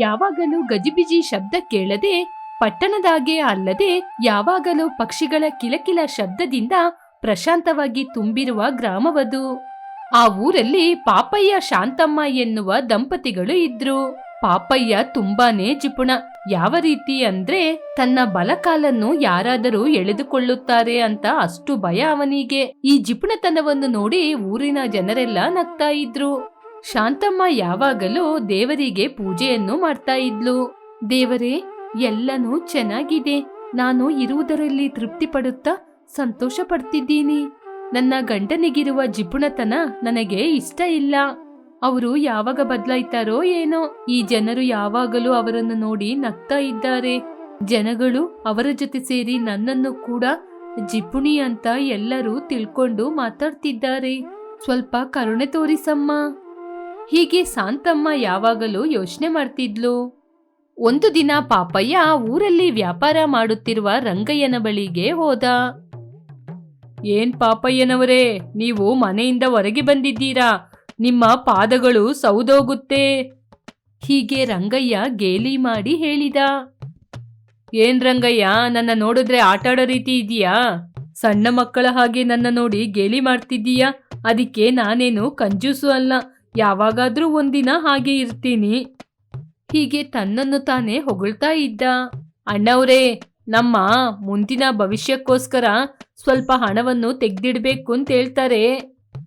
ಯಾವಾಗಲೂ ಗಜಿಬಿಜಿ ಶಬ್ದ ಕೇಳದೆ, ಪಟ್ಟಣದಾಗೆ ಅಲ್ಲದೆ ಯಾವಾಗಲೂ ಪಕ್ಷಿಗಳ ಕಿಲಕಿಲ ಶಬ್ದದಿಂದ ಪ್ರಶಾಂತವಾಗಿ ತುಂಬಿರುವ ಗ್ರಾಮವದು. ಆ ಊರಲ್ಲಿ ಪಾಪಯ್ಯ ಶಾಂತಮ್ಮ ಎನ್ನುವ ದಂಪತಿಗಳು ಇದ್ರು. ಪಾಪಯ್ಯ ತುಂಬಾನೇ ಜಿಪುಣ. ಯಾವ ರೀತಿ ಅಂದ್ರೆ, ತನ್ನ ಬಲಕಾಲನ್ನು ಯಾರಾದರೂ ಎಳೆದುಕೊಳ್ಳುತ್ತಾರೆ ಅಂತ ಅಷ್ಟು ಭಯ ಅವನಿಗೆ. ಈ ಜಿಪುಣತನವನ್ನು ನೋಡಿ ಊರಿನ ಜನರೆಲ್ಲ ನಗ್ತಾ ಇದ್ರು. ಶಾಂತಮ್ಮ ಯಾವಾಗಲೂ ದೇವರಿಗೆ ಪೂಜೆಯನ್ನು ಮಾಡ್ತಾ ಇದ್ಲು. ದೇವರೇ, ಎಲ್ಲನೂ ಚೆನ್ನಾಗಿದೆ. ನಾನು ಇರುವುದರಲ್ಲಿ ತೃಪ್ತಿ ಪಡುತ್ತಾ ಸಂತೋಷ ಪಡ್ತಿದ್ದೀನಿ ನನ್ನ ಗಂಡನಿಗಿರುವ ಜಿಪುಣತನ ನನಗೆ ಇಷ್ಟ ಇಲ್ಲ. ಅವರು ಯಾವಾಗ ಬದಲಾಯ್ತಾರೋ ಏನೋ, ಈ ಜನರು ಯಾವಾಗಲೂ ಅವರನ್ನು ನೋಡಿ ನಗ್ತಾ ಇದ್ದಾರೆ. ಜನಗಳು ಅವರ ಜೊತೆ ಸೇರಿ ನನ್ನನ್ನು ಕೂಡ ಜಿಪುಣಿ ಅಂತ ಎಲ್ಲರೂ ತಿಳ್ಕೊಂಡು ಮಾತಾಡ್ತಿದ್ದಾರೆ. ಸ್ವಲ್ಪ ಕರುಣೆ ತೋರಿಸಮ್ಮ. ಹೀಗೆ ಶಾಂತಮ್ಮ ಯಾವಾಗಲೂ ಯೋಚನೆ ಮಾಡ್ತಿದ್ಲು. ಒಂದು ದಿನ ಪಾಪಯ್ಯ ಊರಲ್ಲಿ ವ್ಯಾಪಾರ ಮಾಡುತ್ತಿರುವ ರಂಗಯ್ಯನ ಬಳಿಗೆ ಹೋದ. ಏನ್ ಪಾಪಯ್ಯನವರೇ, ನೀವು ಮನೆಯಿಂದ ಹೊರಗೆ ಬಂದಿದ್ದೀರಾ? ನಿಮ್ಮ ಪಾದಗಳು ಸೌದೋಗುತ್ತೆ. ಹೀಗೆ ರಂಗಯ್ಯ ಗೇಲಿ ಮಾಡಿ ಹೇಳಿದ. ಏನ್ ರಂಗಯ್ಯ, ನನ್ನ ನೋಡಿದ್ರೆ ಆಟಾಡೋ ರೀತಿ ಇದೆಯಾ ಸಣ್ಣ ಮಕ್ಕಳ ಹಾಗೆ ನನ್ನ ನೋಡಿ ಗೇಲಿ ಮಾಡ್ತಿದ್ದೀಯಾ? ಅದಕ್ಕೆ ನಾನೇನು ಕಂಜೂಸು ಅಲ್ಲ ಯಾವಾಗಾದ್ರೂ ಒಂದಿನ ಹಾಗೆ ಇರ್ತೀನಿ. ಹೀಗೆ ತನ್ನನ್ನು ತಾನೇ ಹೊಗಳ್ತಾ ಇದ್ದ. ಅಣ್ಣವ್ರೇ, ನಮ್ಮ ಮುಂದಿನ ಭವಿಷ್ಯಕ್ಕೋಸ್ಕರ ಸ್ವಲ್ಪ ಹಣವನ್ನು ತೆಗ್ದಿಡ್ಬೇಕು ಅಂತ ಹೇಳ್ತಾರೆ.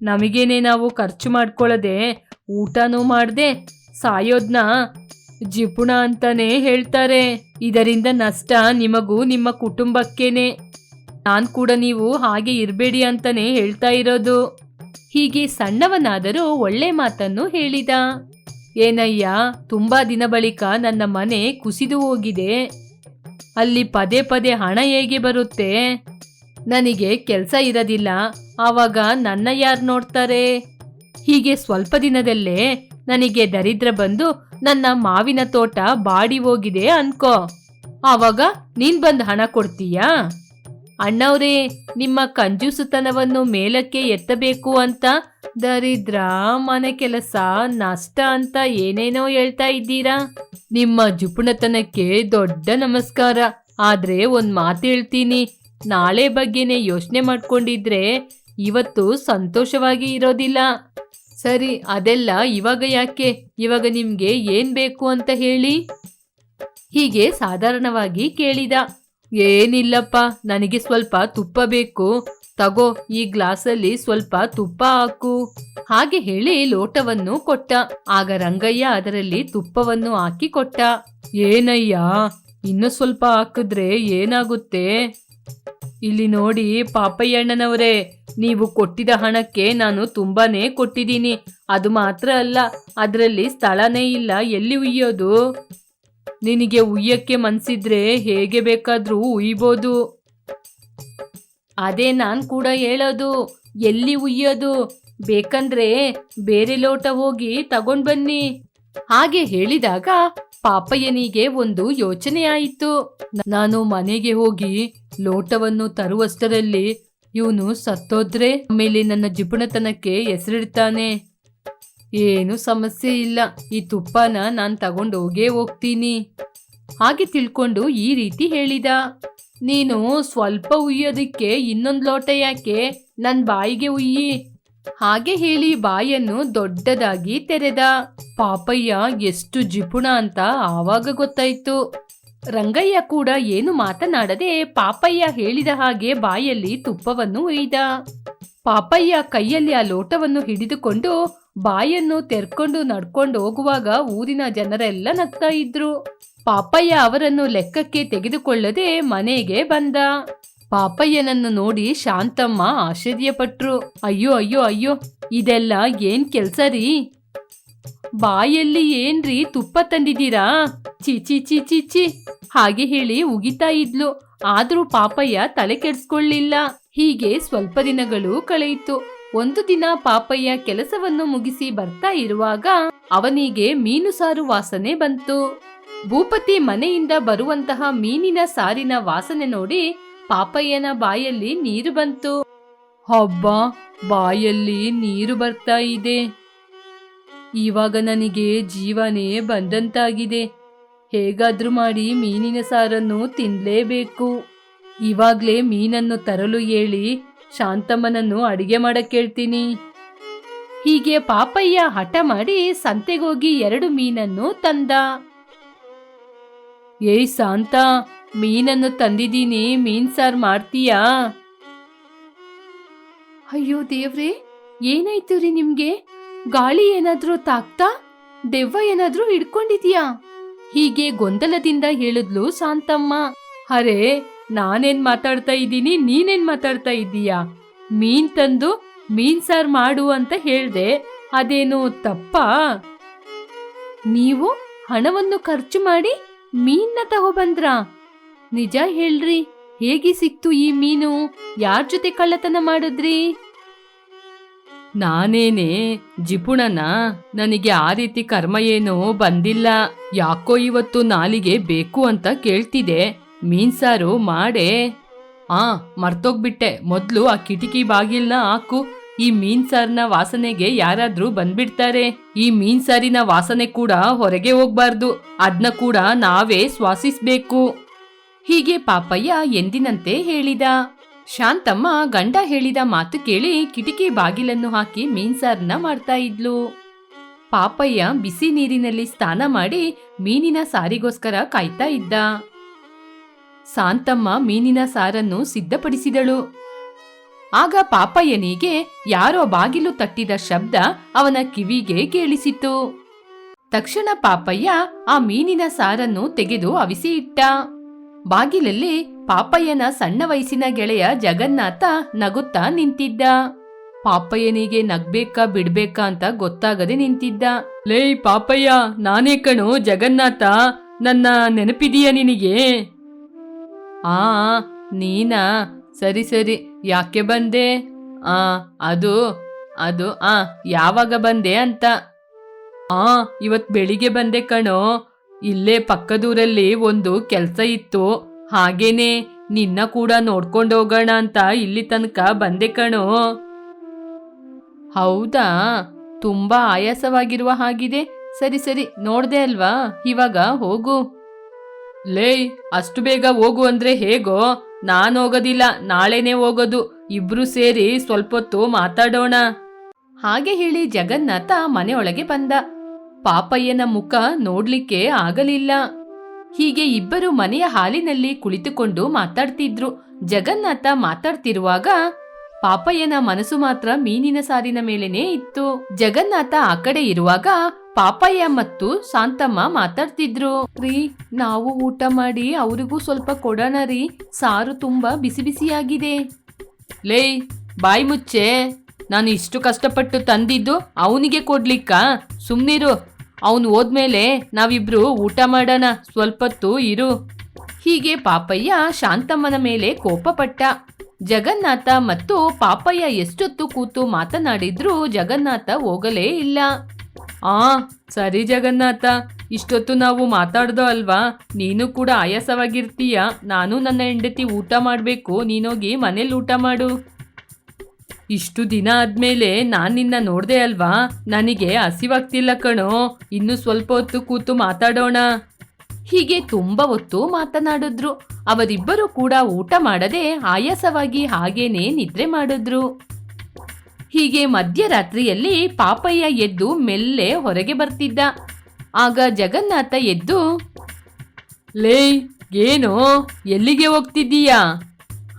ನಮಗೇನೆ ನಾವು ಖರ್ಚು ಮಾಡ್ಕೊಳ್ಳದೆ ಊಟನೂ ಮಾಡದೆ ಸಾಯೋದ್ನ ಜಿಪುಣ ಅಂತಾನೆ ಹೇಳ್ತಾರೆ. ಇದರಿಂದ ನಷ್ಟ ನಿಮಗೂ ನಿಮ್ಮ ಕುಟುಂಬಕ್ಕೇನೆ. ನಾನು ಕೂಡ ನೀವು ಹಾಗೆ ಇರಬೇಡಿ ಅಂತಾನೆ ಹೇಳ್ತಾ ಇರೋದು. ಹೀಗೆ ಸಣ್ಣವನಾದರೂ ಒಳ್ಳೆ ಮಾತನ್ನು ಹೇಳಿದ. ಏನಯ್ಯ, ತುಂಬಾ ದಿನ ಬಳಿಕ ನನ್ನ ಮನೆ ಕುಸಿದು ಹೋಗಿದೆ. ಅಲ್ಲಿ ಪದೇ ಪದೇ ಹಣ ಹೇಗೆ ಬರುತ್ತೆ? ನನಗೆ ಕೆಲಸ ಇರೋದಿಲ್ಲ. ಆವಾಗ ನನ್ನ ಯಾರು ನೋಡ್ತಾರೆ? ಹೀಗೆ ಸ್ವಲ್ಪ ದಿನದಲ್ಲೇ ನನಗೆ ದರಿದ್ರ ಬಂದು ನನ್ನ ಮಾವಿನ ತೋಟ ಬಾಡಿ ಹೋಗಿದೆ ಅನ್ಕೋ. ಆವಾಗ ನೀನ್ ಬಂದು ಹಣ ಕೊಡ್ತೀಯಾ? ಅಣ್ಣವ್ರೇ, ನಿಮ್ಮ ಕಂಜೂಸುತನವನ್ನು ಮೇಲಕ್ಕೆ ಎತ್ತಬೇಕು ಅಂತ ದರಿದ್ರ ಮನೆ ಕೆಲಸ, ನಷ್ಟ ಅಂತ ಏನೇನೋ ಹೇಳ್ತಾ ಇದ್ದೀರಾ? ನಿಮ್ಮ ಜುಪುಣತನಕ್ಕೆ ದೊಡ್ಡ ನಮಸ್ಕಾರ. ಆದ್ರೆ ಒಂದ್ ಮಾತು ಹೇಳ್ತೀನಿ. ನಾಳೆ ಬಗ್ಗೆನೆ ಯೋಚನೆ ಮಾಡ್ಕೊಂಡಿದ್ರೆ ಇವತ್ತು ಸಂತೋಷವಾಗಿ ಇರೋದಿಲ್ಲ. ಸರಿ, ಅದೆಲ್ಲ ಇವಾಗ ಯಾಕೆ? ಇವಾಗ ನಿಮ್ಗೆ ಏನ್ ಬೇಕು ಅಂತ ಹೇಳಿ? ಹೀಗೆ ಸಾಧಾರಣವಾಗಿ ಕೇಳಿದ. ಏನಿಲ್ಲಪ್ಪ, ನನಗೆ ಸ್ವಲ್ಪ ತುಪ್ಪ ಬೇಕು. ತಗೋ, ಈ ಗ್ಲಾಸಲ್ಲಿ ಸ್ವಲ್ಪ ತುಪ್ಪ ಹಾಕು. ಹಾಗೆ ಹೇಳಿ ಲೋಟವನ್ನು ಕೊಟ್ಟ. ಆಗ ರಂಗಯ್ಯ ಅದರಲ್ಲಿ ತುಪ್ಪವನ್ನು ಹಾಕಿ ಕೊಟ್ಟ. ಏನಯ್ಯ, ಇನ್ನು ಸ್ವಲ್ಪ ಹಾಕಿದ್ರೆ ಏನಾಗುತ್ತೆ? ಇಲ್ಲಿ ನೋಡಿ ಪಾಪಯ್ಯಣ್ಣನವರೇ, ನೀವು ಕೊಟ್ಟಿದ ಹಣಕ್ಕೆ ನಾನು ತುಂಬಾನೇ ಕೊಟ್ಟಿದ್ದೀನಿ. ಅದು ಮಾತ್ರ ಅಲ್ಲ, ಅದರಲ್ಲಿ ಸ್ಥಳನೇ ಇಲ್ಲ. ಎಲ್ಲಿ ಉಯ್ಯೋದು? ನಿನಗೆ ಉಯ್ಯಕ್ಕೆ ಮನ್ಸಿದ್ರೆ ಹೇಗೆ ಬೇಕಾದ್ರೂ ಉಯ್ಬೋದು. ಅದೇ ನಾನ್ ಕೂಡ ಹೇಳೋದು, ಎಲ್ಲಿ ಉಯ್ಯೋದು? ಬೇಕಂದ್ರೆ ಬೇರೆ ಲೋಟ ಹೋಗಿ ತಗೊಂಡ್ ಬನ್ನಿ. ಹಾಗೆ ಹೇಳಿದಾಗ ಪಾಪಯ್ಯನಿಗೆ ಒಂದು ಯೋಚನೆ ಆಯಿತು. ನಾನು ಮನೆಗೆ ಹೋಗಿ ಲೋಟವನ್ನು ತರುವಷ್ಟರಲ್ಲಿ ಇವನು ಸತ್ತೋದ್ರೆ ಆಮೇಲೆ ನನ್ನ ಜಿಪುಣತನಕ್ಕೆ ಹೆಸರಿಡ್ತಾನೆ. ಏನು ಸಮಸ್ಯೆ ಇಲ್ಲ. ಈ ತುಪ್ಪನ ನಾನು ತಗೊಂಡು ಹೋಗೇ ಹೋಗ್ತೀನಿ. ಹಾಗೆ ತಿಳ್ಕೊಂಡು ಈ ರೀತಿ ಹೇಳಿದ. ನೀನು ಸ್ವಲ್ಪ ಉಯ್ಯೋದಕ್ಕೆ ಇನ್ನೊಂದು ಲೋಟ ಯಾಕೆ? ನನ್ನ ಬಾಯಿಗೆ ಉಯ್ಯಿ. ಹಾಗೆ ಹೇಳಿ ಬಾಯನ್ನು ದೊಡ್ಡದಾಗಿ ತೆರೆದ. ಪಾಪಯ್ಯ, ಎಷ್ಟು ಜಿಪುಣ ಅಂತ ಆವಾಗ ಗೊತ್ತಾಯ್ತು. ರಂಗಯ್ಯ ಕೂಡ ಏನು ಮಾತನಾಡದೆ ಪಾಪಯ್ಯ ಹೇಳಿದ ಹಾಗೆ ಬಾಯಲ್ಲಿ ತುಪ್ಪವನ್ನು ಒಯ್ದ ಪಾಪಯ್ಯ ಕೈಯಲ್ಲಿ ಆ ಲೋಟವನ್ನು ಹಿಡಿದುಕೊಂಡು ಬಾಯನ್ನು ತೆರ್ಕೊಂಡು ನಡ್ಕೊಂಡು ಹೋಗುವಾಗ ಊರಿನ ಜನರೆಲ್ಲ ನಗ್ತಾ ಇದ್ರು. ಪಾಪಯ್ಯ ಅವರನ್ನು ಲೆಕ್ಕಕ್ಕೆ ತೆಗೆದುಕೊಳ್ಳದೆ ಮನೆಗೆ ಬಂದ. ಪಾಪಯ್ಯನನ್ನು ನೋಡಿ ಶಾಂತಮ್ಮ ಆಶ್ಚರ್ಯಪಟ್ರು. ಅಯ್ಯೋ ಅಯ್ಯೋ ಅಯ್ಯೋ, ಇದೆಲ್ಲ ಏನ್ ಕೆಲ್ಸ ರೀ? ಬಾಯಲ್ಲಿ ಏನ್ರಿ ತುಪ್ಪ ತಂದಿದ್ದೀರಾ? ಚಿ ಚಿ ಚಿ ಚಿ ಚಿ ಹಾಗೆ ಹೇಳಿ ಉಗಿತಾ ಇದ್ಲು. ಆದ್ರೂ ಪಾಪಯ್ಯ ತಲೆ ಕೆಡ್ಸ್ಕೊಳ್ಳಿಲ್ಲ. ಹೀಗೆ ಸ್ವಲ್ಪ ದಿನಗಳು ಕಳೆಯಿತು. ಒಂದು ದಿನ ಪಾಪಯ್ಯ ಕೆಲಸವನ್ನು ಮುಗಿಸಿ ಬರ್ತಾ ಇರುವಾಗ ಅವನಿಗೆ ಮೀನು ಸಾರು ವಾಸನೆ ಬಂತು. ಭೂಪತಿ ಮನೆಯಿಂದ ಬರುವಂತಹ ಮೀನಿನ ಸಾರಿನ ವಾಸನೆ ನೋಡಿ ಪಾಪಯ್ಯನ ಬಾಯಲ್ಲಿ ನೀರು ಬಂತು. ಹಬ್ಬ, ಬಾಯಲ್ಲಿ ನೀರು ಬರ್ತಾ ಇದೆ. ಇವಾಗ ನನಗೆ ಜೀವನೇ ಬಂದಂತಾಗಿದೆ. ಹೇಗಾದ್ರೂ ಮಾಡಿ ಮೀನಿನ ಸಾರನ್ನು ತಿನ್ಲೇಬೇಕು. ಇವಾಗ್ಲೇ ಮೀನನ್ನು ತರಲು ಹೇಳಿ ಶಾಂತಮ್ಮನನ್ನು ಅಡಿಗೆ ಮಾಡಕ್ ಕೇಳ್ತೀನಿ. ಹೀಗೆ ಪಾಪಯ್ಯ ಹಠ ಮಾಡಿ ಸಂತೆಗೋಗಿ ಎರಡು ಮೀನನ್ನು ತಂದ. ಏಯ್ ಶಾಂತ, ಮೀನನ್ನು ತಂದಿದ್ದೀನಿ, ಮೀನ್ ಸಾರ್ ಮಾಡ್ತೀಯಾ? ಅಯ್ಯೋ ದೇವ್ರೆ, ಏನಾಯ್ತು ರೀ ನಿಮ್ಗೆ? ಗಾಳಿ ಏನಾದ್ರೂ ತಾಕ್ತಾ, ದೆವ್ವ ಏನಾದ್ರೂ ಹಿಡ್ಕೊಂಡಿದ್ಯಾ? ಹೀಗೆ ಗೊಂದಲದಿಂದ ಹೇಳಿದ್ಲು ಶಾಂತಮ್ಮ. ಅರೆ ನಾನೇನ್ ಮಾತಾಡ್ತಾ ಇದ್ದೀನಿ, ನೀನೇನ್ ಮಾತಾಡ್ತಾ ಇದ್ದೀಯಾ? ಮೀನ್ ತಂದು ಮೀನ್ ಸಾರ್ ಮಾಡು ಅಂತ ಹೇಳ್ದೆ, ಅದೇನು ತಪ್ಪಾ? ನೀವು ಹಣವನ್ನು ಖರ್ಚು ಮಾಡಿ ಮೀನ್ನ ತಗೊಬಂದ್ರ? ನಿಜ ಹೇಳ್ರಿ, ಹೇಗೆ ಸಿಕ್ತು ಈ ಮೀನು? ಯಾರ್ ಜೊತೆ ಕಳ್ಳತನ ಮಾಡಿದ್ರಿ? ನಾನೇನೆ ಜಿಪುಣನ, ನನಗೆ ಆ ರೀತಿ ಕರ್ಮ ಏನೋ ಬಂದಿಲ್ಲ, ಯಾಕೋ ಇವತ್ತು ನಾಲಿಗೆ ಬೇಕು ಅಂತ ಕೇಳ್ತಿದೆ ಮೀನ್ ಸಾರು ಮಾಡೆ. ಆ, ಮರ್ತೋಗ್ಬಿಟ್ಟೆ. ಮೊದ್ಲು ಆ ಕಿಟಕಿ ಬಾಗಿಲ್ನ ಹಾಕು. ಈ ಮೀನ್ ಸಾರಿನ ವಾಸನೆಗೆ ಯಾರಾದ್ರೂ ಬಂದ್ಬಿಡ್ತಾರೆ. ಈ ಮೀನ್ ಸಾರಿನ ವಾಸನೆ ಕೂಡ ಹೊರಗೆ ಹೋಗ್ಬಾರ್ದು. ಅದ್ನ ಕೂಡ ನಾವೇ ಶ್ವಾಸಿಸ್ಬೇಕು. ಹೀಗೆ ಪಾಪಯ್ಯ ಎಂದಿನಂತೆ ಹೇಳಿದ. ಶಾಂತಮ್ಮ ಗಂಡ ಹೇಳಿದ ಮಾತು ಕೇಳಿ ಕಿಟಕಿ ಬಾಗಿಲನ್ನು ಹಾಕಿ ಮೀನ್ಸಾರ್ನ ಮಾಡ್ತಾ ಇದ್ಲು. ಪಾಪಯ್ಯ ಬಿಸಿ ನೀರಿನಲ್ಲಿ ಸ್ನಾನ ಮಾಡಿ ಮೀನಿನ ಸಾರಿಗೋಸ್ಕರ ಕಾಯ್ತಾ ಇದ್ದ. ಶಾಂತಮ್ಮ ಮೀನಿನ ಸಾರನ್ನು ಸಿದ್ಧಪಡಿಸಿದಳು. ಆಗ ಪಾಪಯ್ಯನಿಗೆ ಯಾರೋ ಬಾಗಿಲು ತಟ್ಟಿದ ಶಬ್ದ ಅವನ ಕಿವಿಗೆ ಕೇಳಿಸಿತು. ತಕ್ಷಣ ಪಾಪಯ್ಯ ಆ ಮೀನಿನ ಸಾರನ್ನು ತೆಗೆದು ಅವಿಸಿ ಇಟ್ಟ ಬಾಗಿಲಲ್ಲಿ ಪಾಪಯ್ಯನ ಸಣ್ಣ ವಯಸ್ಸಿನ ಗೆಳೆಯ ಜಗನ್ನಾಥ ನಗುತ್ತಾ ನಿಂತಿದ್ದ. ಪಾಪಯ್ಯನಿಗೆ ನಗ್ಬೇಕಾ ಬಿಡ್ಬೇಕಾ ಅಂತ ಗೊತ್ತಾಗದೆ ನಿಂತಿದ್ದ. ಲೇ ಪಾಪಯ್ಯ, ನಾನೇ ಕಣು ಜಗನ್ನಾಥ, ನನ್ನ ನೆನಪಿದೀಯ ನಿನಗೆ? ಆ, ನೀನಾ? ಸರಿ ಸರಿ. ಯಾಕೆ ಬಂದೆ? ಆ, ಅದು ಅದು, ಆ, ಯಾವಾಗ ಬಂದೆ ಅಂತ. ಆ, ಇವತ್ ಬೆಳಿಗ್ಗೆ ಬಂದೆ ಕಣೋ. ಇಲ್ಲೇ ಪಕ್ಕದೂರಲ್ಲಿ ಒಂದು ಕೆಲಸ ಇತ್ತು. ಹಾಗೇನೆ, ನಿನ್ನ ಕೂಡ ನೋಡ್ಕೊಂಡು ಹೋಗೋಣ ಅಂತ ಇಲ್ಲಿ ತನಕ ಬಂದೆ ಕಣೋ. ಹೌದಾ? ತುಂಬಾ ಆಯಾಸವಾಗಿರುವ ಹಾಗಿದೆ. ಸರಿ ಸರಿ, ನೋಡ್ದೆ ಅಲ್ವಾ? ಇವಾಗ ಹೋಗು. ಲೇಯ್, ಅಷ್ಟು ಬೇಗ ಹೋಗು ಅಂದ್ರೆ ಹೇಗೋ? ನಾನು ಹೋಗೋದಿಲ್ಲ, ನಾಳೆನೇ ಹೋಗೋದು. ಇಬ್ರು ಸೇರಿ ಸ್ವಲ್ಪ ಹೊತ್ತು ಮಾತಾಡೋಣ. ಹಾಗೆ ಹೇಳಿ ಜಗನ್ನಾಥ ಮನೆಯೊಳಗೆ ಬಂದ. ಪಾಪಯ್ಯನ ಮುಖ ನೋಡ್ಲಿಕ್ಕೆ ಆಗಲಿಲ್ಲ. ಹೀಗೆ ಇಬ್ಬರು ಮನೆಯ ಹಾಲಿನಲ್ಲಿ ಕುಳಿತುಕೊಂಡು ಮಾತಾಡ್ತಿದ್ರು. ಜಗನ್ನಾಥ ಮಾತಾಡ್ತಿರುವಾಗ ಪಾಪಯ್ಯನ ಮನಸ್ಸು ಮಾತ್ರ ಮೀನಿನ ಸಾರಿನ ಮೇಲೇನೇ ಇತ್ತು. ಜಗನ್ನಾಥ ಆ ಕಡೆ ಇರುವಾಗ ಪಾಪಯ್ಯ ಮತ್ತು ಶಾಂತಮ್ಮ ಮಾತಾಡ್ತಿದ್ರು. ರೀ, ನಾವು ಊಟ ಮಾಡಿ ಅವರಿಗೂ ಸ್ವಲ್ಪ ಕೊಡೋಣ ರೀ. ಸಾರು ತುಂಬಾ ಬಿಸಿ ಬಿಸಿಯಾಗಿದೆ. ಲೇ, ಬಾಯಿ ಮುಚ್ಚೆ. ನಾನು ಇಷ್ಟು ಕಷ್ಟಪಟ್ಟು ತಂದಿದ್ದು ಅವನಿಗೆ ಕೊಡ್ಲಿಕ್ಕ? ಸುಮ್ನಿರು. ಅವನು ಹೋದ್ಮೇಲೆ ನಾವಿಬ್ರು ಊಟ ಮಾಡೋಣ. ಸ್ವಲ್ಪತ್ತು ಇರು. ಹೀಗೆ ಪಾಪಯ್ಯ ಶಾಂತಮ್ಮನ ಮೇಲೆ ಕೋಪಪಟ್ಟ. ಜಗನ್ನಾಥ ಮತ್ತು ಪಾಪಯ್ಯ ಎಷ್ಟೊತ್ತು ಕೂತು ಮಾತನಾಡಿದ್ರೂ ಜಗನ್ನಾಥ ಹೋಗಲೇ ಇಲ್ಲ. ಆ, ಸರಿ ಜಗನ್ನಾಥ, ಇಷ್ಟೊತ್ತು ನಾವು ಮಾತಾಡ್ದೋ ಅಲ್ವಾ? ನೀನು ಕೂಡ ಆಯಾಸವಾಗಿರ್ತೀಯ. ನಾನು ನನ್ನ ಹೆಂಡತಿ ಊಟ ಮಾಡಬೇಕು, ನೀನೋಗಿ ಮನೇಲಿ ಊಟ ಮಾಡು. ಇಷ್ಟು ದಿನ ಆದ್ಮೇಲೆ ನಾನು ನಿನ್ನ ನೋಡ್ದೆ ಅಲ್ವಾ? ನನಗೆ ಹಸಿವಾಗ್ತಿಲ್ಲ ಕಣೋ. ಇನ್ನು ಸ್ವಲ್ಪ ಹೊತ್ತು ಕೂತು ಮಾತಾಡೋಣ. ಹೀಗೆ ತುಂಬ ಹೊತ್ತು ಮಾತನಾಡಿದ್ರು. ಅವರಿಬ್ಬರು ಕೂಡ ಊಟ ಮಾಡದೆ ಆಯಾಸವಾಗಿ ಹಾಗೇನೆ ನಿದ್ರೆ ಮಾಡಿದ್ರು. ಹೀಗೆ ಮಧ್ಯರಾತ್ರಿಯಲ್ಲಿ ಪಾಪಯ್ಯ ಎದ್ದು ಮೆಲ್ಲೆ ಹೊರಗೆ ಬರ್ತಿದ್ದ. ಆಗ ಜಗನ್ನಾಥ ಎದ್ದು, ಲೇ, ಏನು? ಎಲ್ಲಿಗೆ ಹೋಗ್ತಿದ್ದೀಯಾ?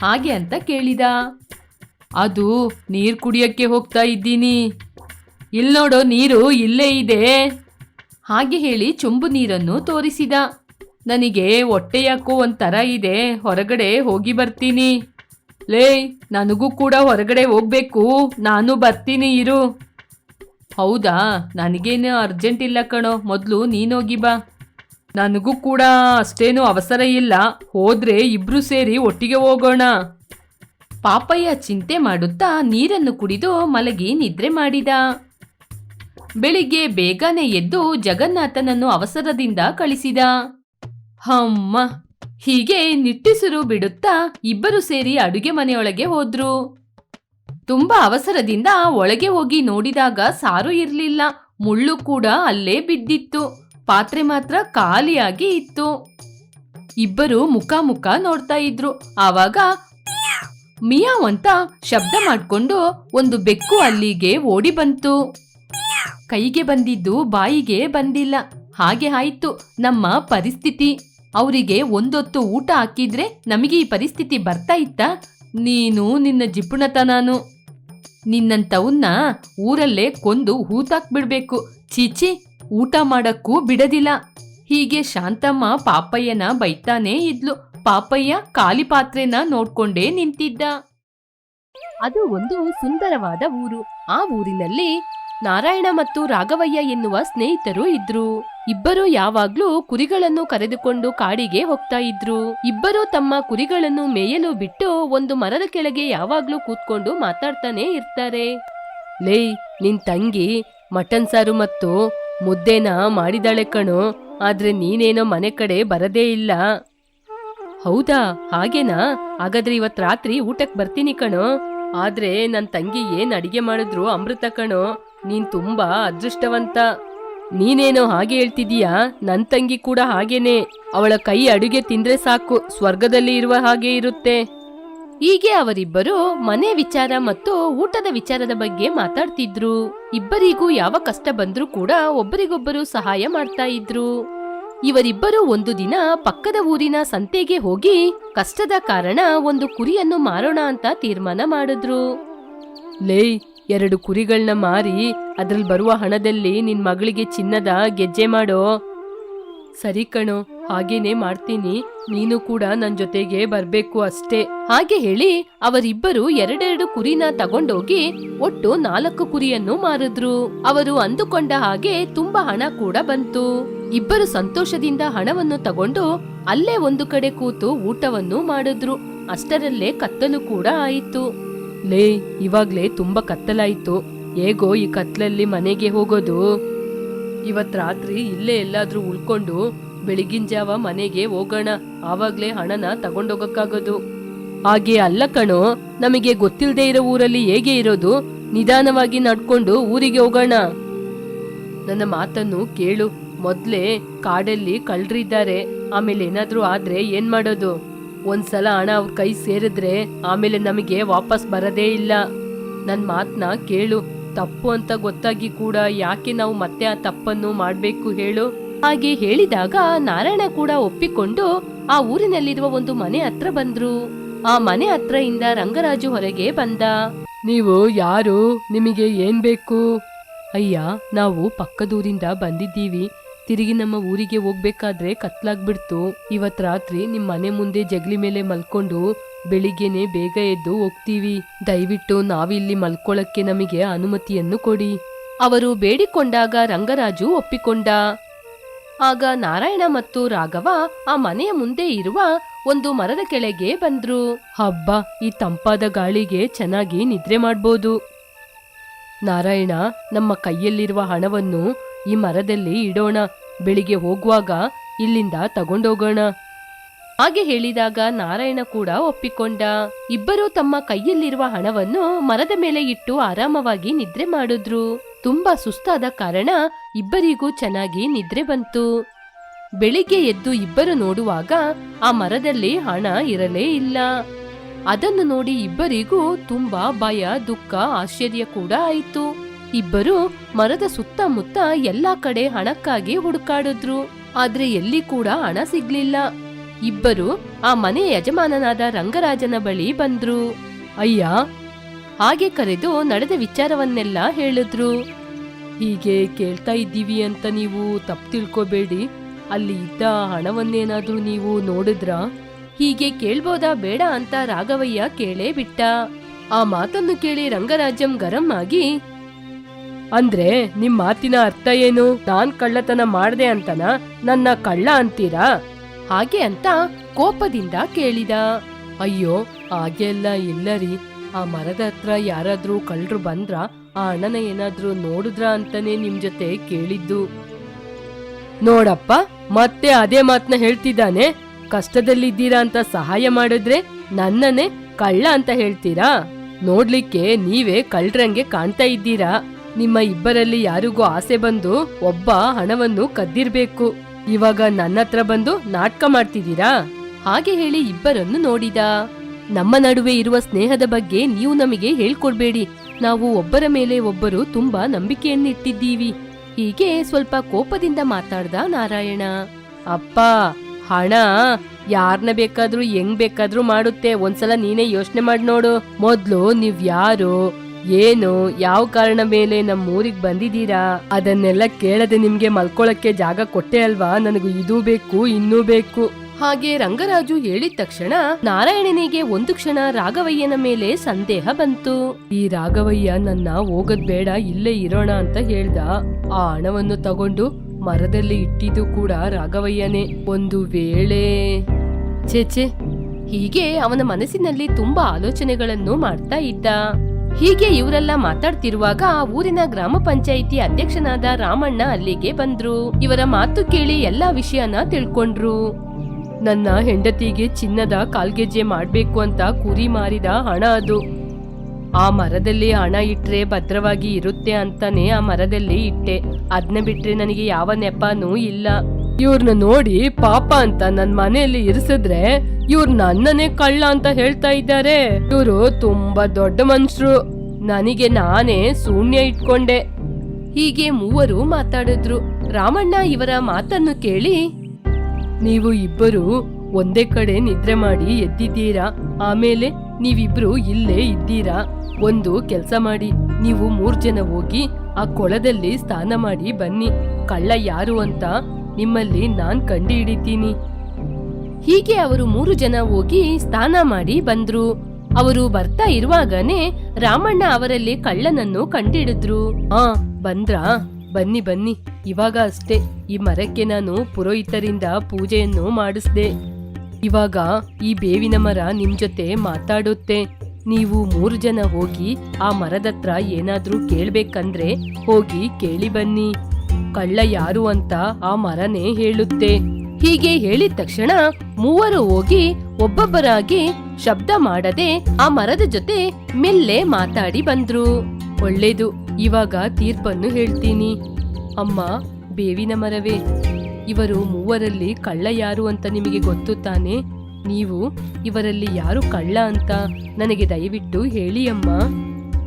ಹಾಗೆ ಅಂತ ಕೇಳಿದ. ಅದು ನೀರು ಕುಡಿಯಕ್ಕೆ ಹೋಗ್ತಾ ಇದ್ದೀನಿ. ಇಲ್ಲಿ ನೋಡೋ, ನೀರು ಇಲ್ಲೇ ಇದೆ. ಹಾಗೆ ಹೇಳಿ ಚೊಂಬು ನೀರನ್ನು ತೋರಿಸಿದ. ನನಗೆ ಹೊಟ್ಟೆಯಾಕೋ ಒಂಥರ ಇದೆ. ಹೊರಗಡೆ ಹೋಗಿ ಬರ್ತೀನಿ. ಲೇ, ನನಗೂ ಕೂಡ ಹೊರಗಡೆ ಹೋಗ್ಬೇಕು. ನಾನು ಬರ್ತೀನಿ, ಇರು. ಹೌದಾ? ನನಗೇನು ಅರ್ಜೆಂಟ್ ಇಲ್ಲ ಕಣೋ. ಮೊದಲು ನೀನೋಗಿ ಬಾ. ನನಗೂ ಕೂಡ ಅಷ್ಟೇನು ಅವಸರ ಇಲ್ಲ. ಹೋದ್ರೆ ಇಬ್ರು ಸೇರಿ ಒಟ್ಟಿಗೆ ಹೋಗೋಣ. ಪಾಪಯ್ಯ ಚಿಂತೆ ಮಾಡುತ್ತಾ ನೀರನ್ನು ಕುಡಿದು ಮಲಗಿ ನಿದ್ರೆ ಮಾಡಿದ. ಬೆಳಿಗ್ಗೆ ಬೇಗನೆ ಎದ್ದು ಜಗನ್ನಾಥನನ್ನು ಅವಸರದಿಂದ ಕಳಿಸಿದ. ಹಮ್ಮ! ಹೀಗೆ ನಿಟ್ಟುಸಿರು ಬಿಡುತ್ತಾ ಇಬ್ಬರು ಸೇರಿ ಅಡುಗೆ ಮನೆಯೊಳಗೆ ಹೋದ್ರು. ತುಂಬಾ ಅವಸರದಿಂದ ಒಳಗೆ ಹೋಗಿ ನೋಡಿದಾಗ ಸಾರು ಇರಲಿಲ್ಲ. ಮುಳ್ಳು ಕೂಡ ಅಲ್ಲೇ ಬಿದ್ದಿತ್ತು. ಪಾತ್ರೆ ಮಾತ್ರ ಖಾಲಿಯಾಗಿ ಇತ್ತು. ಇಬ್ಬರು ಮುಖ ಮುಖ ನೋಡ್ತಾ ಇದ್ರು. ಆವಾಗ ಮಿಯಾವ್ ಅಂತ ಶಬ್ದ ಮಾಡ್ಕೊಂಡು ಒಂದು ಬೆಕ್ಕು ಅಲ್ಲಿಗೆ ಓಡಿ ಬಂತು. ಕೈಗೆ ಬಂದಿದ್ದು ಬಾಯಿಗೆ ಬಂದಿಲ್ಲ. ಹಾಗೆ ಆಯ್ತು ನಮ್ಮ ಪರಿಸ್ಥಿತಿ. ಅವರಿಗೆ ಒಂದೊತ್ತು ಊಟ ಹಾಕಿದ್ರೆ ನಮಗೆ ಈ ಪರಿಸ್ಥಿತಿ ಬರ್ತಾ ಇತ್ತಾ? ನೀನು ನಿನ್ನ ಜಿಪುಣತನಾನು ನಿನ್ನಂತವನ್ನ ಊರಲ್ಲೇ ಕೊಂದು ಹೂತಾಕ್ಬಿಡ್ಬೇಕು. ಚೀಚಿ, ಊಟ ಮಾಡಕ್ಕೂ ಬಿಡದಿಲ್ಲ. ಹೀಗೆ ಶಾಂತಮ್ಮ ಪಾಪಯ್ಯನ ಬೈತಾನೇ ಇದ್ಲು. ಪಾಪಯ್ಯ ಖಾಲಿ ಪಾತ್ರೆನ ನೋಡ್ಕೊಂಡೇ ನಿಂತಿದ್ದ. ಅದು ಒಂದು ಸುಂದರವಾದ ಊರು. ಆ ಊರಿನಲ್ಲಿ ನಾರಾಯಣ ಮತ್ತು ರಾಘವಯ್ಯ ಎನ್ನುವ ಸ್ನೇಹಿತರು ಇದ್ರು. ಇಬ್ಬರು ಯಾವಾಗ್ಲೂ ಕುರಿಗಳನ್ನು ಕರೆದುಕೊಂಡು ಕಾಡಿಗೆ ಹೋಗ್ತಾ ಇದ್ರು. ಇಬ್ಬರು ತಮ್ಮ ಕುರಿಗಳನ್ನು ಮೇಯಲು ಬಿಟ್ಟು ಒಂದು ಮರದ ಕೆಳಗೆ ಯಾವಾಗ್ಲೂ ಕೂತ್ಕೊಂಡು ಮಾತಾಡ್ತಾನೆ ಇರ್ತಾರೆ. ಲೇ, ನಿನ್ ತಂಗಿ ಮಟನ್ ಸಾರು ಮತ್ತು ಮುದ್ದೆನ ಮಾಡಿದಾಳೆ ಕಣೋ, ಆದ್ರೆ ನೀನೇನೋ ಮನೆ ಕಡೆ ಬರದೇ ಇಲ್ಲ. ಹೌದಾ, ಹಾಗೇನಾ? ಹಾಗಾದ್ರೆ ಇವತ್ ರಾತ್ರಿ ಊಟಕ್ಕೆ ಬರ್ತೀನಿ ಕಣೋ. ಆದ್ರೆ ನನ್ನ ತಂಗಿ ಏನ್ ಅಡಿಗೆ ಮಾಡಿದ್ರು ಅಮೃತ ಕಣೋ. ನೀನ್ ತುಂಬಾ ಅದೃಷ್ಟವಂತ. ನೀನೇನೋ ಹಾಗೆ ಹೇಳ್ತಿದೀಯಾ ನನ್ ತಂಗಿ ಕೂಡ ಹಾಗೇನೆ. ಅವಳ ಕೈ ಅಡುಗೆ ತಿಂದ್ರೆ ಸಾಕು, ಸ್ವರ್ಗದಲ್ಲಿ ಇರುವ ಹಾಗೆ ಇರುತ್ತೆ. ಹೀಗೆ ಅವರಿಬ್ಬರು ಮನೆ ವಿಚಾರ ಮತ್ತು ಊಟದ ವಿಚಾರದ ಬಗ್ಗೆ ಮಾತಾಡ್ತಿದ್ರು. ಇಬ್ಬರಿಗೂ ಯಾವ ಕಷ್ಟ ಬಂದ್ರೂ ಕೂಡ ಒಬ್ಬರಿಗೊಬ್ಬರು ಸಹಾಯ ಮಾಡ್ತಾ ಇದ್ರು. ಇವರಿಬ್ಬರು ಒಂದು ದಿನ ಪಕ್ಕದ ಊರಿನ ಸಂತೆಗೆ ಹೋಗಿ ಕಷ್ಟದ ಕಾರಣ ಒಂದು ಕುರಿಯನ್ನು ಮಾರೋಣ ಅಂತ ತೀರ್ಮಾನ ಮಾಡಿದ್ರು. ಲೇ ಎರಡು ಕುರಿಗಳನ್ನ ಮಾರಿ ಅದ್ರಲ್ಲಿ ಬರುವ ಹಣದಲ್ಲಿ ನಿನ್ ಮಗಳಿಗೆ ಚಿನ್ನದ ಗೆಜ್ಜೆ ಮಾಡೋ. ಸರಿ ಕಣೋ, ಹಾಗೇನೆ ಮಾಡ್ತೀನಿ. ನೀನು ಕೂಡ ನನ್ ಜೊತೆಗೆ ಬರ್ಬೇಕು ಅಷ್ಟೇ. ಹಾಗೆ ಹೇಳಿ ಅವರಿಬ್ಬರು ಎರಡೆರಡು ಕುರಿನ ತಗೊಂಡೋಗಿ ಒಟ್ಟು ನಾಲ್ಕು ಕುರಿಯನ್ನು ಮಾರಿದ್ರು. ಅವರು ಅಂದುಕೊಂಡ ಹಾಗೆ ತುಂಬಾ ಹಣ ಕೂಡ ಬಂತು. ಇಬ್ಬರು ಸಂತೋಷದಿಂದ ಹಣವನ್ನು ತಗೊಂಡು ಅಲ್ಲೇ ಒಂದು ಕಡೆ ಕೂತು ಊಟವನ್ನು ಮಾಡಿದ್ರು. ಅಷ್ಟರಲ್ಲೇ ಕತ್ತಲು ಕೂಡ ಆಯಿತು. ಲೇ, ಇವಾಗ್ಲೇ ತುಂಬಾ ಕತ್ತಲಾಯ್ತು. ಹೇಗೋ ಈ ಕತ್ಲಲ್ಲಿ ಮನೆಗೆ ಹೋಗೋದು. ಇವತ್ ರಾತ್ರಿ ಇಲ್ಲೇ ಎಲ್ಲಾದ್ರೂ ಉಳ್ಕೊಂಡು ಬೆಳಗಿನ ಜಾವ ಮನೆಗೆ ಹೋಗೋಣ. ಆವಾಗ್ಲೇ ಹಣನ ತಗೊಂಡೋಗಕ್ಕಾಗೋದು. ಹಾಗೆ ಅಲ್ಲ ಕಣೋ, ನಮಗೆ ಗೊತ್ತಿಲ್ಲದೆ ಇರೋ ಊರಲ್ಲಿ ಹೇಗೆ ಇರೋದು? ನಿಧಾನವಾಗಿ ನಡ್ಕೊಂಡು ಊರಿಗೆ ಹೋಗೋಣ. ನನ್ನ ಮಾತನ್ನು ಕೇಳು. ಮೊದ್ಲೇ ಕಾಡಲ್ಲಿ ಕಳ್ರಿದ್ದಾರೆ. ಆಮೇಲೆ ಏನಾದ್ರೂ ಆದ್ರೆ ಏನ್ ಮಾಡೋದು? ಒಂದ್ಸಲ ಹಣ ಅವ್ರ ಕೈ ಸೇರಿದ್ರೆ ಆಮೇಲೆ ನಮಗೆ ವಾಪಸ್ ಬರದೇ ಇಲ್ಲ. ನನ್ ಮಾತ್ನ ಕೇಳು. ತಪ್ಪು ಅಂತ ಗೊತ್ತಾಗಿ ಕೂಡ ಯಾಕೆ ನಾವು ಮತ್ತೆ ಆ ತಪ್ಪನ್ನು ಮಾಡ್ಬೇಕು ಹೇಳು? ಹಾಗೆ ಹೇಳಿದಾಗ ನಾರಾಯಣ ಕೂಡ ಒಪ್ಪಿಕೊಂಡು ಆ ಊರಿನಲ್ಲಿರುವ ಒಂದು ಮನೆ ಹತ್ರ ಬಂದ್ರು. ಆ ಮನೆ ಹತ್ರ ಇಂದ ರಂಗರಾಜು ಹೊರಗೆ ಬಂದ. ನೀವು ಯಾರು? ನಿಮಗೆ ಏನ್ ಬೇಕು? ಅಯ್ಯ, ನಾವು ಪಕ್ಕದೂರಿಂದ ಬಂದಿದ್ದೀವಿ. ತಿರುಗಿ ನಮ್ಮ ಊರಿಗೆ ಹೋಗ್ಬೇಕಾದ್ರೆ ಕತ್ಲಾಗ್ಬಿಡ್ತು. ಇವತ್ ರಾತ್ರಿ ನಿಮ್ ಮನೆ ಮುಂದೆ ಜಗ್ಲಿ ಮೇಲೆ ಮಲ್ಕೊಂಡು ಬೆಳಿಗ್ಗೆನೆ ಬೇಗ ಎದ್ದು ಹೋಗ್ತೀವಿ. ದಯವಿಟ್ಟು ನಾವಿಲ್ಲಿ ಮಲ್ಕೊಳಕ್ಕೆ ನಮಗೆ ಅನುಮತಿಯನ್ನು ಕೊಡಿ. ಅವರು ಬೇಡಿಕೊಂಡಾಗ ರಂಗರಾಜು ಒಪ್ಪಿಕೊಂಡ. ಆಗ ನಾರಾಯಣ ಮತ್ತು ರಾಘವ ಆ ಮನೆಯ ಮುಂದೆ ಇರುವ ಒಂದು ಮರದ ಕೆಳಗೆ ಬಂದ್ರು. ಹಬ್ಬ, ಈ ತಂಪಾದ ಗಾಳಿಗೆ ಚೆನ್ನಾಗಿ ನಿದ್ರೆ ಮಾಡ್ಬೋದು. ನಾರಾಯಣ ನಮ್ಮ ಕೈಯಲ್ಲಿರುವ ಹಣವನ್ನು ಈ ಮರದಲ್ಲಿ ಇಡೋಣ. ಬೆಳಿಗ್ಗೆ ಹೋಗುವಾಗ ಇಲ್ಲಿಂದ ತಗೊಂಡೋಗೋಣ. ಹಾಗೆ ಹೇಳಿದಾಗ ನಾರಾಯಣ ಕೂಡ ಒಪ್ಪಿಕೊಂಡ. ಇಬ್ಬರೂ ತಮ್ಮ ಕೈಯಲ್ಲಿರುವ ಹಣವನ್ನು ಮರದ ಮೇಲೆ ಇಟ್ಟು ಆರಾಮವಾಗಿ ನಿದ್ರೆ ಮಾಡಿದ್ರು. ತುಂಬಾ ಸುಸ್ತಾದ ಕಾರಣ ಇಬ್ಬರಿಗೂ ಚೆನ್ನಾಗಿ ನಿದ್ರೆ ಬಂತು. ಬೆಳಿಗ್ಗೆ ಎದ್ದು ಇಬ್ಬರು ನೋಡುವಾಗ ಆ ಮರದಲ್ಲಿ ಹಣ ಇರಲೇ ಇಲ್ಲ. ಅದನ್ನು ನೋಡಿ ಇಬ್ಬರಿಗೂ ತುಂಬಾ ಭಯ, ದುಃಖ, ಆಶ್ಚರ್ಯ ಕೂಡ ಆಯಿತು. ಇಬ್ಬರು ಮರದ ಸುತ್ತಮುತ್ತ ಎಲ್ಲಾ ಕಡೆ ಹಣಕ್ಕಾಗಿ ಹುಡುಕಾಡಿದ್ರು. ಆದ್ರೆ ಎಲ್ಲಿ ಕೂಡ ಹಣ ಸಿಗ್ಲಿಲ್ಲ. ಇಬ್ಬರು ಆ ಮನೆ ಯಜಮಾನನಾದ ರಂಗರಾಜನ ಬಳಿ ಬಂದ್ರು. ಅಯ್ಯ, ಹಾಗೆ ಕರೆದು ನಡೆದ ವಿಚಾರವನ್ನೆಲ್ಲ ಹೇಳಿದ್ರು. ಹೀಗೆ ಕೇಳ್ತಾ ಇದ್ದೀವಿ ಅಂತ ನೀವು ತಪ್ಪು ತಿಳ್ಕೋಬೇಡಿ. ಅಲ್ಲಿ ಇದ್ದ ಹಣವನ್ನೇನಾದ್ರೂ ನೀವು ನೋಡಿದ್ರ? ಹೀಗೆ ಕೇಳ್ಬೋದಾ ಬೇಡ ಅಂತ ರಾಘವಯ್ಯ ಕೇಳೇ ಬಿಟ್ಟ. ಆ ಮಾತನ್ನು ಕೇಳಿ ರಂಗರಾಜಂ ಗರಂ ಆಗಿ ಅಂದ್ರೆ ನಿಮ್ ಮಾತಿನ ಅರ್ಥ ಏನು? ನಾನ್ ಕಳ್ಳತನ ಮಾಡ್ದೆ ಅಂತನ? ನನ್ನ ಕಳ್ಳ ಅಂತೀರಾ? ಹಾಗೆ ಅಂತ ಕೋಪದಿಂದ ಕೇಳಿದ. ಅಯ್ಯೋ ಹಾಗೆಲ್ಲ ಇಲ್ಲ ರೀ. ಆ ಮರದ ಹತ್ರ ಯಾರಾದ್ರೂ ಕಳ್ರು ಬಂದ್ರ ಆ ಅಣ್ಣನ ಏನಾದ್ರೂ ನೋಡಿದ್ರ ಅಂತಾನೆ ನಿಮ್ ಜೊತೆ ಕೇಳಿದ್ದು. ನೋಡಪ್ಪ, ಮತ್ತೆ ಅದೇ ಮಾತನ್ನ ಹೇಳ್ತಿದ್ದಾನೆ. ಕಷ್ಟದಲ್ಲಿದ್ದೀರಾ ಅಂತ ಸಹಾಯ ಮಾಡಿದ್ರೆ ನನ್ನನ್ನೇ ಕಳ್ಳ ಅಂತ ಹೇಳ್ತೀರಾ? ನೋಡ್ಲಿಕ್ಕೆ ನೀವೇ ಕಳ್ರಂಗೆ ಕಾಣ್ತಾ ಇದ್ದೀರಾ? ನಿಮ್ಮ ಇಬ್ಬರಲ್ಲಿ ಯಾರಿಗೂ ಆಸೆ ಬಂದು ಒಬ್ಬ ಹಣವನ್ನು ಕದ್ದಿರ್ಬೇಕು. ಇವಾಗ ನನ್ನ ಹತ್ರ ಬಂದು ನಾಟಕ ಮಾಡ್ತಿದ್ದೀರಾ? ಹಾಗೆ ಹೇಳಿ ಇಬ್ಬರನ್ನು ನೋಡಿದ. ನಮ್ಮ ನಡುವೆ ಇರುವ ಸ್ನೇಹದ ಬಗ್ಗೆ ನೀವು ನಮಗೆ ಹೇಳ್ಕೊಡ್ಬೇಡಿ. ನಾವು ಒಬ್ಬರ ಮೇಲೆ ಒಬ್ಬರು ತುಂಬಾ ನಂಬಿಕೆಯನ್ನಿಟ್ಟಿದ್ದೀವಿ ಹೀಗೆ ಸ್ವಲ್ಪ ಕೋಪದಿಂದ ಮಾತಾಡ್ದ ನಾರಾಯಣ. ಅಪ್ಪ, ಹಣ ಯಾರನ್ನ ಬೇಕಾದ್ರೂ ಹೆಂಗ್ ಬೇಕಾದ್ರೂ ಮಾಡುತ್ತೆ. ಒಂದ್ಸಲ ನೀನೇ ಯೋಚನೆ ಮಾಡಿ ನೋಡು. ಮೊದ್ಲು ನೀವ್ ಯಾರು? ಏನು, ಯಾವ ಕಾರಣ ಮೇಲೆ ನಮ್ಮ ಊರಿಗೆ ಬಂದಿದ್ದೀರಾ? ಅದನ್ನೆಲ್ಲ ಕೇಳದೆ ನಿಮ್ಗೆ ಮಲ್ಕೊಳಕ್ಕೆ ಜಾಗ ಕೊಟ್ಟೆ ಅಲ್ವಾ? ನನಗೆ ಇದು ಬೇಕು, ಇನ್ನೂ ಬೇಕು. ಹಾಗೆ ರಂಗರಾಜು ಹೇಳಿದ ತಕ್ಷಣ ನಾರಾಯಣನಿಗೆ ಒಂದು ಕ್ಷಣ ರಾಘವಯ್ಯನ ಮೇಲೆ ಸಂದೇಹ ಬಂತು. ಈ ರಾಘವಯ್ಯ ನನ್ನ ಹೋಗದ್ ಬೇಡ, ಇಲ್ಲೇ ಇರೋಣ ಅಂತ ಹೇಳ್ದ. ಆ ಹಣವನ್ನು ತಗೊಂಡು ಮರದಲ್ಲಿ ಇಟ್ಟಿದ್ದು ಕೂಡ ರಾಘವಯ್ಯನೇ. ಒಂದು ವೇಳೆ ಛೇ, ಹೀಗೆ ಅವನ ಮನಸ್ಸಿನಲ್ಲಿ ತುಂಬಾ ಆಲೋಚನೆಗಳನ್ನು ಮಾಡ್ತಾ ಇದ್ದ. ಹೀಗೆ ಇವರೆಲ್ಲ ಮಾತಾಡ್ತಿರುವಾಗ ಆ ಊರಿನ ಗ್ರಾಮ ಪಂಚಾಯಿತಿ ಅಧ್ಯಕ್ಷನಾದ ರಾಮಣ್ಣ ಅಲ್ಲಿಗೆ ಬಂದ್ರು. ಇವರ ಮಾತು ಕೇಳಿ ಎಲ್ಲಾ ವಿಷಯನ ತಿಳ್ಕೊಂಡ್ರು. ನನ್ನ ಹೆಂಡತಿಗೆ ಚಿನ್ನದ ಕಾಲ್ಗೆಜ್ಜೆ ಮಾಡ್ಬೇಕು ಅಂತ ಕುರಿ ಮಾರಿದ ಹಣ ಅದು. ಆ ಮರದಲ್ಲಿ ಹಣ ಇಟ್ರೆ ಭದ್ರವಾಗಿ ಇರುತ್ತೆ ಅಂತಾನೆ ಆ ಮರದಲ್ಲಿ ಇಟ್ಟೆ. ಅದ್ನ ಬಿಟ್ರೆ ನನಗೆ ಯಾವ ನೆಪನೂ ಇಲ್ಲ. ಇವ್ರನ್ನ ನೋಡಿ ಪಾಪ ಅಂತ ನನ್ ಮನೆಯಲ್ಲಿ ಇರಿಸಿದ್ರೆ ಇವ್ರ ನನ್ನನೇ ಕಳ್ಳ ಅಂತ ಹೇಳ್ತಾ ಇದ್ದಾರೆ. ಇವರು ತುಂಬಾ ದೊಡ್ಡ ಮನುಷ್ಯರು ನನಗೆ ನಾನೇ ಶೂನ್ಯ ಇಟ್ಕೊಂಡೆ. ಹೀಗೆ ಮೂವರು ಮಾತಾಡಿದ್ರು. ರಾಮಣ್ಣ ಇವರ ಮಾತನ್ನು ಕೇಳಿ, ನೀವು ಇಬ್ಬರು ಒಂದೇ ಕಡೆ ನಿದ್ರೆ ಮಾಡಿ ಎದ್ದಿದ್ದೀರಾ? ಆಮೇಲೆ ನೀವಿಬ್ರು ಇಲ್ಲೇ ಇದ್ದೀರಾ? ಒಂದು ಕೆಲಸ ಮಾಡಿ. ನೀವು ಮೂರ್ ಜನ ಹೋಗಿ ಆ ಕೊಳದಲ್ಲಿ ಸ್ನಾನ ಮಾಡಿ ಬನ್ನಿ. ಕಳ್ಳ ಯಾರು ಅಂತ ನಿಮ್ಮಲ್ಲಿ ನಾನ್ ಕಂಡು ಹಿಡಿತೀನಿ ಹೀಗೆ ಅವರು ಮೂರು ಜನ ಹೋಗಿ ಸ್ನಾನ ಮಾಡಿ ಬಂದ್ರು. ಅವರು ಬರ್ತಾ ಇರುವಾಗನೇ ರಾಮಣ್ಣ ಅವರಲ್ಲಿ ಕಳ್ಳನನ್ನು ಕಂಡಿಡಿದ್ರು. ಆ, ಬಂದ್ರಾ? ಬನ್ನಿ ಬನ್ನಿ. ಇವಾಗ ಅಷ್ಟೇ. ಈ ಮರಕ್ಕೆ ನಾನು ಪುರೋಹಿತರಿಂದ ಪೂಜೆಯನ್ನು ಮಾಡಿಸ್ದೆ. ಇವಾಗ ಈ ಬೇವಿನ ಮರ ನಿಮ್ ಜೊತೆ ಮಾತಾಡುತ್ತೆ. ನೀವು ಮೂರು ಜನ ಹೋಗಿ ಆ ಮರದತ್ರ ಏನಾದ್ರೂ ಕೇಳ್ಬೇಕಂದ್ರೆ ಹೋಗಿ ಕೇಳಿ ಬನ್ನಿ. ಕಳ್ಳ ಯಾರು ಅಂತ ಆ ಮರನೇ ಹೇಳುತ್ತೆ. ಹೀಗೆ ಹೇಳಿದ ತಕ್ಷಣ ಮೂವರು ಹೋಗಿ ಒಬ್ಬೊಬ್ಬರಾಗಿ ಶಬ್ದ ಮಾಡದೆ ಆ ಮರದ ಜೊತೆ ಮೆಲ್ಲೆ ಮಾತಾಡಿ ಬಂದ್ರು. ಒಳ್ಳೇದು, ಇವಾಗ ತೀರ್ಪನ್ನು ಹೇಳ್ತೀನಿ. ಅಮ್ಮ, ಬೇವಿನ ಮರವೇ. ಇವರು ಮೂವರಲ್ಲಿ ಕಳ್ಳ ಯಾರು ಅಂತ ನಿಮಗೆ ಗೊತ್ತು ತಾನೆ? ನೀವು ಇವರಲ್ಲಿ ಯಾರು ಕಳ್ಳ ಅಂತ ನನಗೆ ದಯವಿಟ್ಟು ಹೇಳಿ ಅಮ್ಮ.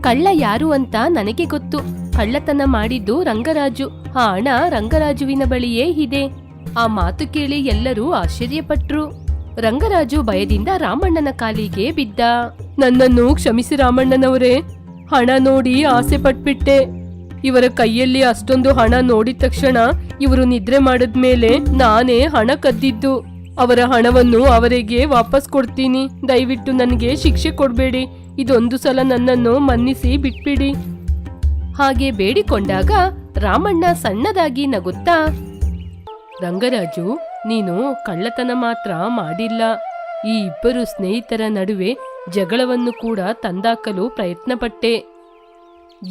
ಕಳ್ಳ ಯಾರು ಅಂತ ನನಗೆ ಗೊತ್ತು. ಕಳ್ಳತನ ಮಾಡಿದ್ದು ರಂಗರಾಜು. ಆ ಹಣ ರಂಗರಾಜುವಿನ ಬಳಿಯೇ ಇದೆ. ಆ ಮಾತು ಕೇಳಿ ಎಲ್ಲರೂ ಆಶ್ಚರ್ಯಪಟ್ರು. ರಂಗರಾಜು ಭಯದಿಂದ ರಾಮಣ್ಣನ ಕಾಲಿಗೆ ಬಿದ್ದ. ನನ್ನನ್ನು ಕ್ಷಮಿಸಿ ರಾಮಣ್ಣನವರೇ. ಹಣ ನೋಡಿ ಆಸೆ ಪಟ್ಬಿಟ್ಟೆ. ಇವರ ಕೈಯಲ್ಲಿ ಅಷ್ಟೊಂದು ಹಣ ನೋಡಿದ ತಕ್ಷಣ ಇವರು ನಿದ್ರೆ ಮಾಡಿದ್ಮೇಲೆ ನಾನೇ ಹಣ ಕದ್ದಿದ್ದು. ಅವರ ಹಣವನ್ನು ಅವರಿಗೆ ವಾಪಸ್ ಕೊಡ್ತೀನಿ. ದಯವಿಟ್ಟು ನನಗೆ ಶಿಕ್ಷೆ ಕೊಡಬೇಡಿ. ಇದೊಂದು ಸಲ ನನ್ನನ್ನು ಮನ್ನಿಸಿ ಬಿಟ್ಬಿಡಿ. ಹಾಗೆ ಬೇಡಿಕೊಂಡಾಗ ರಾಮಣ್ಣ ಸಣ್ಣದಾಗಿ ನಗುತ್ತಾ, ರಂಗರಾಜು, ನೀನು ಕಳ್ಳತನ ಮಾತ್ರ ಮಾಡಿಲ್ಲ. ಈ ಇಬ್ಬರು ಸ್ನೇಹಿತರ ನಡುವೆ ಜಗಳವನ್ನು ಕೂಡ ತಂದಾಕಲು ಪ್ರಯತ್ನಪಟ್ಟೆ.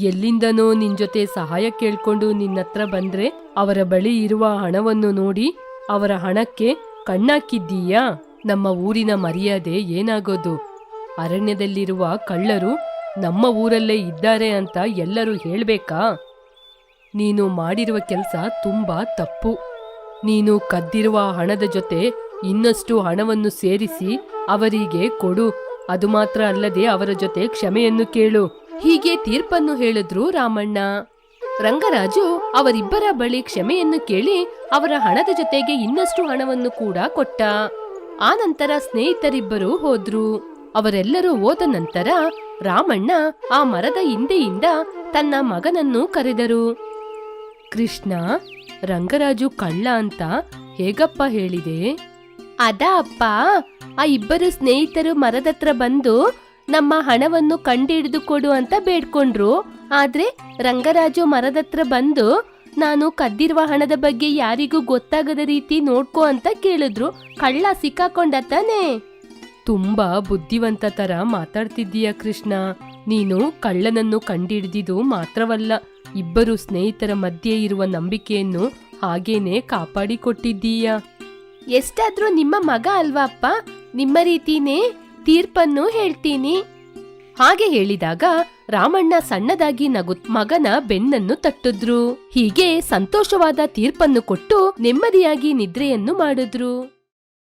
ಎಲ್ಲಿಂದನೋ ನಿನ್ ಜೊತೆ ಸಹಾಯ ಕೇಳ್ಕೊಂಡು ನಿನ್ನತ್ರ ಬಂದ್ರೆ ಅವರ ಬಳಿ ಇರುವ ಹಣವನ್ನು ನೋಡಿ ಅವರ ಹಣಕ್ಕೆ ಕಣ್ಣಾಕಿದ್ದೀಯಾ? ನಮ್ಮ ಊರಿನ ಮರ್ಯಾದೆ ಏನಾಗೋದು? ಅರಣ್ಯದಲ್ಲಿರುವ ಕಳ್ಳರು ನಮ್ಮ ಊರಲ್ಲೇ ಇದ್ದಾರೆ ಅಂತ ಎಲ್ಲರೂ ಹೇಳ್ಬೇಕಾ? ನೀನು ಮಾಡಿರುವ ಕೆಲಸ ತುಂಬಾ ತಪ್ಪು. ನೀನು ಕದ್ದಿರುವ ಹಣದ ಜೊತೆ ಇನ್ನಷ್ಟು ಹಣವನ್ನು ಸೇರಿಸಿ ಅವರಿಗೆ ಕೊಡು. ಅದು ಮಾತ್ರ ಅಲ್ಲದೆ ಅವರ ಜೊತೆ ಕ್ಷಮೆಯನ್ನು ಕೇಳು. ಹೀಗೆ ತೀರ್ಪನ್ನು ಹೇಳಿದ್ರು ರಾಮಣ್ಣ. ರಂಗರಾಜು ಅವರಿಬ್ಬರ ಬಳಿ ಕ್ಷಮೆಯನ್ನು ಕೇಳಿ ಅವರ ಹಣದ ಜೊತೆಗೆ ಇನ್ನಷ್ಟು ಹಣವನ್ನು ಕೂಡ ಕೊಟ್ಟ. ಆ ನಂತರ ಸ್ನೇಹಿತರಿಬ್ಬರು ಹೋದ್ರು. ಅವರೆಲ್ಲರೂ ಹೋದ ನಂತರ ರಾಮಣ್ಣ ಆ ಮರದ ಹಿಂದೆಯಿಂದ ತನ್ನ ಮಗನನ್ನು ಕರೆದರು. ಕೃಷ್ಣ, ರಂಗರಾಜು ಕಳ್ಳ ಅಂತ ಹೇಗಪ್ಪ ಹೇಳಿದೆ? ಅದ ಅಪ್ಪ, ಆ ಇಬ್ಬರು ಸ್ನೇಹಿತರು ಮರದತ್ರ ಬಂದು ನಮ್ಮ ಹಣವನ್ನು ಕಂಡಿಡಿದು ಕೊಡು ಅಂತ ಬೇಡ್ಕೊಂಡ್ರು. ಆದ್ರೆ ರಂಗರಾಜು ಮರದತ್ರ ಬಂದು ನಾನು ಕದ್ದಿರುವ ಹಣದ ಬಗ್ಗೆ ಯಾರಿಗೂ ಗೊತ್ತಾಗದ ರೀತಿ ನೋಡ್ಕೋ ಅಂತ ಕೇಳಿದ್ರು. ಕಳ್ಳ ಸಿಕ್ಕಾಕೊಂಡ ತಾನೆ? ತುಂಬಾ ಬುದ್ಧಿವಂತ ತರ ಮಾತಾಡ್ತಿದ್ದೀಯ ಕೃಷ್ಣ. ನೀನು ಕಳ್ಳನನ್ನು ಕಂಡಿಡಿದಿದು ಮಾತ್ರವಲ್ಲ, ಇಬ್ಬರು ಸ್ನೇಹಿತರ ಮಧ್ಯೆ ಇರುವ ನಂಬಿಕೆಯನ್ನು ಹಾಗೇನೆ ಕಾಪಾಡಿಕೊಟ್ಟಿದ್ದೀಯ. ಎಷ್ಟಾದ್ರೂ ನಿಮ್ಮ ಮಗ ಅಲ್ವಾ ಅಪ್ಪ? ನಿಮ್ಮ ರೀತಿನೇ ತೀರ್ಪನ್ನು ಹೇಳ್ತೀನಿ. ಹಾಗೆ ಹೇಳಿದಾಗ ರಾಮಣ್ಣ ಸಣ್ಣದಾಗಿ ನಗು ಮಗನ ಬೆನ್ನನ್ನು ತಟ್ಟಿದ್ರು. ಹೀಗೆ ಸಂತೋಷವಾದ ತೀರ್ಪನ್ನು ಕೊಟ್ಟು ನೆಮ್ಮದಿಯಾಗಿ ನಿದ್ರೆಯನ್ನು ಮಾಡಿದ್ರು.